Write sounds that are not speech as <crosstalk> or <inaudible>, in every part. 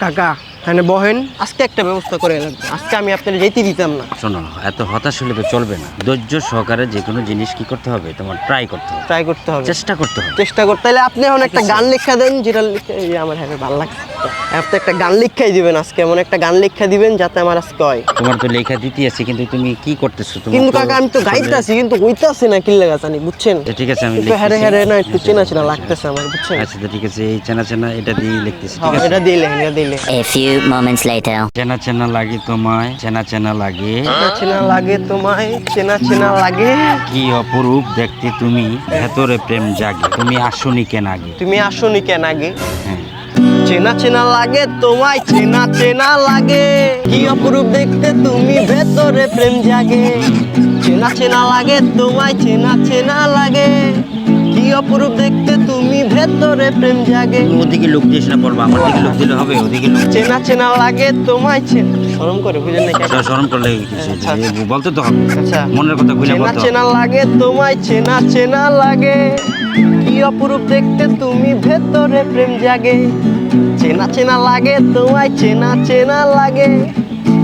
কাকা এখানে বহেন আজকে একটা ব্যবস্থা করে লাগবে আজকে আমি আপনার যেতে দিতাম না। শোনো এত হতাশ হলে তো চলবে না। ধৈর্য সহকারে যে কোনো জিনিস কি করতে হবে? তোমার ট্রাই করতে হবে। ট্রাই করতে হবে। চেষ্টা করতে হবে। চেষ্টা করতে তাহলে আপনি এখন একটা গান লেখা দেন যেটা আমার হ্যাঁ ভালো লাগছে। আপনি একটা গান লেখাই দিবেন আজকে এমন একটা গান লেখা দিবেন যাতে আমার আজকে হয়। তোমার তো লেখা দিতে আছে কিন্তু তুমি কি করতেছো? তোমার কিন্তু কাকা আমি তো গাইতে আছি কিন্তু হইতে আছে না কিল্লা গাছ আনি বুঝছেন? আচ্ছা, ঠিক আছে আমি হ্যারে লিখতেছি। হ্যারে না একটু চেনা চেনা লাগতেছে আমার বুঝছেন? আচ্ছা ঠিক আছে এই চেনা চেনা এটা দিয়ে লিখতেছি ঠিক হ্যাঁ, আছে? এটা দিলে এটা দিলে A few moments later. চেনা চেনা লাগে তোমায় চেনা চেনা লাগে। চেনা চেনা লাগে তোমায় চেনা চেনা লাগে। কি অপরূপ দেখতে তুমি ভেতরে প্রেম জাগে। তুমি আসনি কেন আগে? তুমি আসনি কেন আগে? হ্যাঁ। চেনা চেনা লাগে তোমায় চেনা চেনা লাগে। কি অপরূপ দেখতে তুমি ভেতরে প্রেম জাগে। চেনা চেনা লাগে তোমায় চেনা চেনা লাগে। অপরূপ দেখতে তুমি ভেতরে প্রেম জাগে। ওদিকে লোক দিস না পড়বা আমার দিকে লোক দিলে হবে ওদিকে লোক চেনা চেনা লাগে তোমায় চেনা। শরম করে বুঝেন না কেন? স্মরণ করলে কিছু আচ্ছা, আচ্ছা। বলতে তো হবে। আচ্ছা। মনের কথা গুলে চেনা চেনা লাগে তোমায় চেনা চেনা লাগে। কি অপরূপ দেখতে তুমি ভেতরে প্রেম জাগে। চেনা চেনা লাগে তোমায় চেনা চেনা লাগে।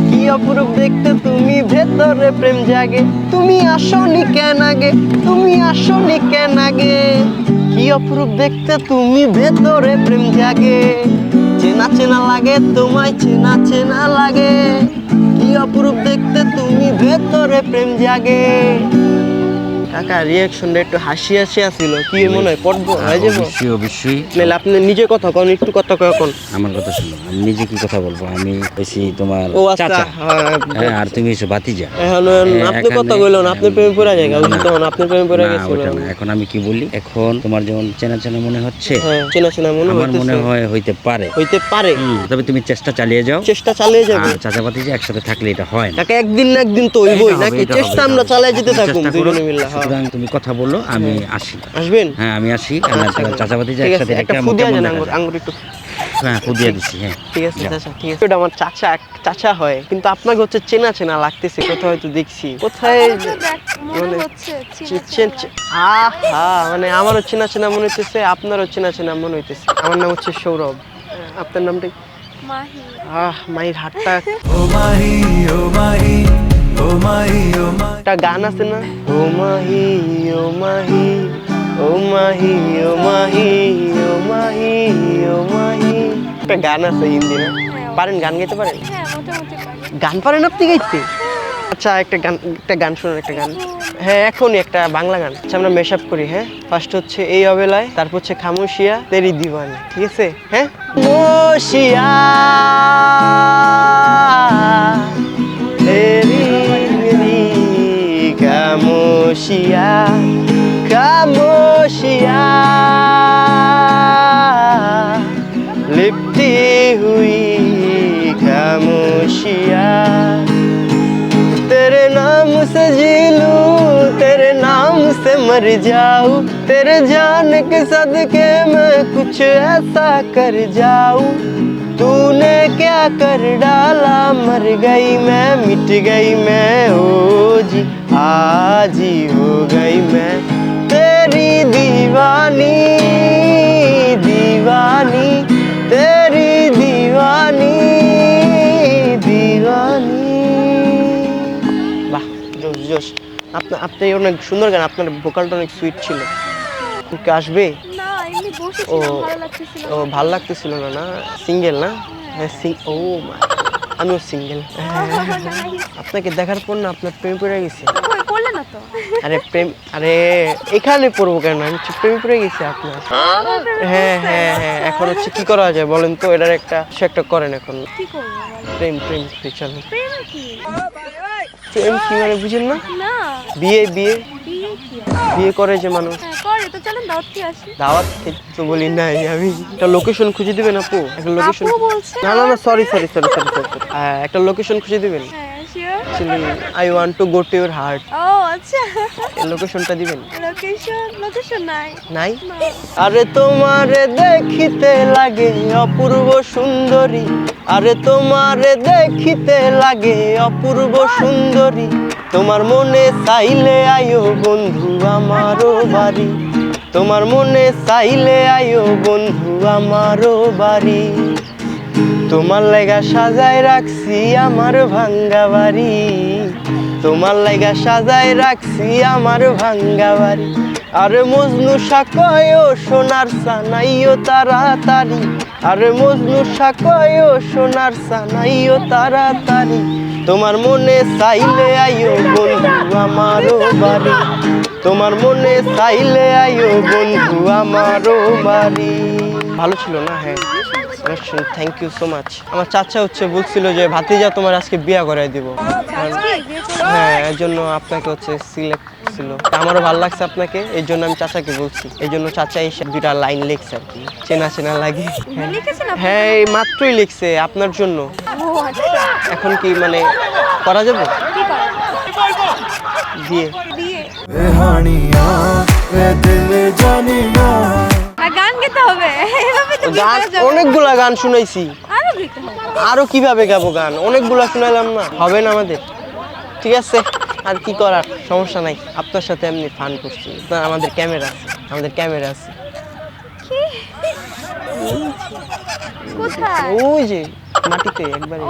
কি অপরূপ দেখতে তুমি ভেতরে প্রেম জাগে। তুমি আসনি কেন আগে? তুমি আসনি কেন আগে? অপরূপ দেখতে তুমি ভেতরে প্রেম জাগে। চেনা চেনা লাগে, তোমায় চেনা চেনা লাগে। কি অপরূপ দেখতে তুমি ভেতরে প্রেম জাগে। কাকা রিয়াকশনটা একটু হাসি হাসি আসছিল কি মনে হয়? পড়ব? হয়ে যাব অবশ্যই অবশ্যই। নাহলে আপনি নিজে কথা কন একটু কথা আমার কথা শুনো আমি নিজে কি কথা বলব? আমি হয়েছি তোমার ও আচ্ছা চাচা। হ্যাঁ, হ্যাঁ আর তুমি এসে ভাতিজা। এখন আপনি কথা কইলেন আপনি প্রেমে পড়া তখন আপনি প্রেমে পড়ে গেছিল না। এখন আমি কি বলি? এখন তোমার যেমন চেনা চেনা মনে হচ্ছে হ্যাঁ চেনা চেনা মনে আমার মনে হয় হইতে পারে। হইতে পারে। তবে তুমি চেষ্টা চালিয়ে যাও। চেষ্টা চালিয়ে যাবে চাচা ভাতিজা একসাথে থাকলে এটা হয় না। কাকা একদিন না একদিন তো হইবই নাকি চেষ্টা আমরা। চালিয়ে যেতে করো। দুজনে মিলে হ্যাঁ। সুতরাং তুমি কথা বলো আমি আসি। আসবেন? হ্যাঁ আমি আসি আচ্ছা, আছে। একসাথে একটা ফুদিয়া আঙ্গুর আঙ্গুর একটু। হ্যাঁ ফুদিয়া দিছি হ্যাঁ। ঠিক আছে চাচা ঠিক আছে। আমার চাচা চাচা হয় কিন্তু আপনাকে হচ্ছে চেনা চেনা লাগতেছে কোথাও হয়তো দেখছি। কোথায় মানে চেনা চেনা আহা মানে আমারও চেনা চেনা মনে হইতেছে আপনারও চেনা চেনা মনে হইতেছে। আমার নাম হচ্ছে সৌরভ। আপনার নামটা? মাহি। আহ হাতটা একটা গান আছে না? ও মাহি ও মাহি ও মাহি ও মাহি ও মাহি ও মাহি। একটা গান আছে হিন্দি না পারেন গান গাইতে পারেন? হ্যাঁ গান পারেন আপনি গাইতে? আচ্ছা একটা গান একটা গান শুনুন একটা গান। হ্যাঁ এখনই একটা বাংলা গান। আচ্ছা আমরা মেশ আপ করি হ্যাঁ? ফার্স্ট হচ্ছে এই অবেলায় তারপর হচ্ছে খামোশিয়া তেরি দিওয়ানি ঠিক আছে? হ্যাঁ? খামোশিয়া। manusia खामोशिया लिपटी हुई खामोशिया तेरे नाम से जी लूँ, तेरे नाम से मर जाऊँ, तेरे जान के सदके मैं कुछ ऐसा कर जाऊँ। तूने क्या कर डाला, मर गई मैं, मिट गई मैं, ओ गई मैं तेरी दीवानी दीवानी तेरी दीवानी दीवानी বাহ জোশ জোশ আপনার আপনি অনেক সুন্দর গান আপনার ভোকালটা অনেক সুইট ছিল ওকে আসবে না এমনি বসেছিলাম ও। ভালো লাগতেছিল ও ভাল লাগতেছিল না না সিঙ্গেল না হ্যাঁ সিং ও মা- আমিও সিঙ্গেল <laughs> আপনাকে দেখার পর না আপনার প্রেম পড়ে গেছে কই <laughs> পড়লে না তো। আরে প্রেম আরে এখানে পড়ব কেন? আমি প্রেম পড়ে গেছি আপনার। হ্যাঁ? হ্যাঁ হ্যাঁ এখন হচ্ছে কি করা যায় বলেন তো? এটার একটা কিছু একটা করেন এখন। কি করব প্রেম প্রেম চল। প্রেম কি? প্রেম কি মানে বুঝেন না? না। বিয়ে বিয়ে। বিয়ে করে যে মানুষ। হ্যাঁ করে তো চলেন দাওয়াত কি আসি দাওয়াত তো বলি নাই আমি। একটা লোকেশন খুঁজে দিবেন আপু? একটা লোকেশন না না না সরি সরি সরি সরি একটা লোকেশন খুঁজে দিবেন? হ্যাঁ। Actually I want to go to your heart ও আচ্ছা। লোকেশনটা দিবেন? লোকেশন লোকেশন নাই। নাই? আরে তোমারে দেখিতে লাগে অপূর্ব সুন্দরী। আরে তোমারে দেখিতে লাগে অপূর্ব সুন্দরী। তোমার মনে চাইলে আয়ো বন্ধু আমারও বাড়ি। তোমার মনে চাইলে আয়ো বন্ধু আমারও বাড়ি। তোমার লাগা সাজায় রাখছি আমার ভাঙ্গা বাড়ি। তোমার লাগা সাজায় রাখছি আমার ভাঙ্গা বাড়ি। আরে মজনু সাকয় সোনার সানাইও তাড়াতাড়ি। আরে মজনু সাকয় সোনার সানাইও তাড়াতাড়ি। তোমার মনে চাইলে আইও বন্ধু আমারও বাড়ি। তোমার মনে চাইলে আইও বন্ধু আমারও বাড়ি। ভালো ছিল না হ্যাঁ। থ্যাংক ইউ সো মাচ আমার চাচা হচ্ছে বলছিল যে ভাতিজা তোমার আজকে বিয়া করাই দিব। হ্যাঁ এর জন্য আপনাকে হচ্ছে সিলেক্ট ছিল। আমারও ভালো লাগছে আপনাকে এই জন্য আমি চাচাকে বলছি। এই জন্য চাচা এসে দুইটা লাইন লিখছে আর কি চেনা চেনা লাগে। হ্যাঁ। এই মাত্রই লিখছে আপনার জন্য। আচ্ছা। এখন কি মানে করা যাবে? বিয়ে। গান গেতে হবে গান অনেকগুলা গান শুনাইছি। আরও কীভাবে গাবো গান? অনেকগুলা শুনাইলাম না। হবে না আমাদের। ঠিক আছে? আর কি করার? সমস্যা নাই। আপনার সাথে এমনি ফান করছি। আপনার আমাদের ক্যামেরা আছে। আমাদের ক্যামেরা আছে। ওই যে মাটিতে একবারে।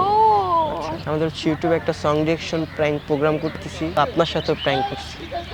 আমাদের ইউটিউবে একটা সং ডিরেকশন প্র্যাঙ্ক প্রোগ্রাম করতেছি। আপনার সাথেও প্র্যাঙ্ক করছি।